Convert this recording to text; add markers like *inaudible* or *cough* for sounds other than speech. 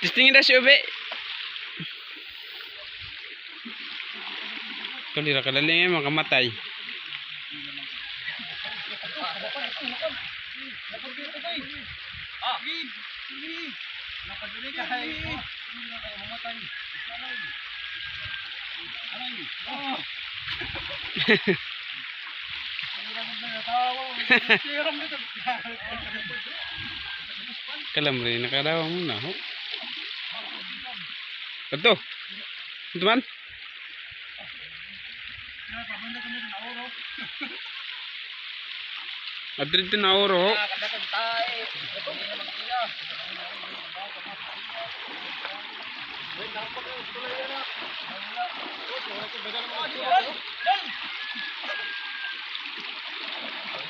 Testingin na si Ube. Ito nila kalaling yung makamatay. Ah, *laughs* Kalam rin, nakadawa mo na. Ho. Ito. Ito man. Pabunda kami sa nauro. Adrid to na oro. ho. Na. Wait, napaka tuloy yan ah. Wala. Wala ko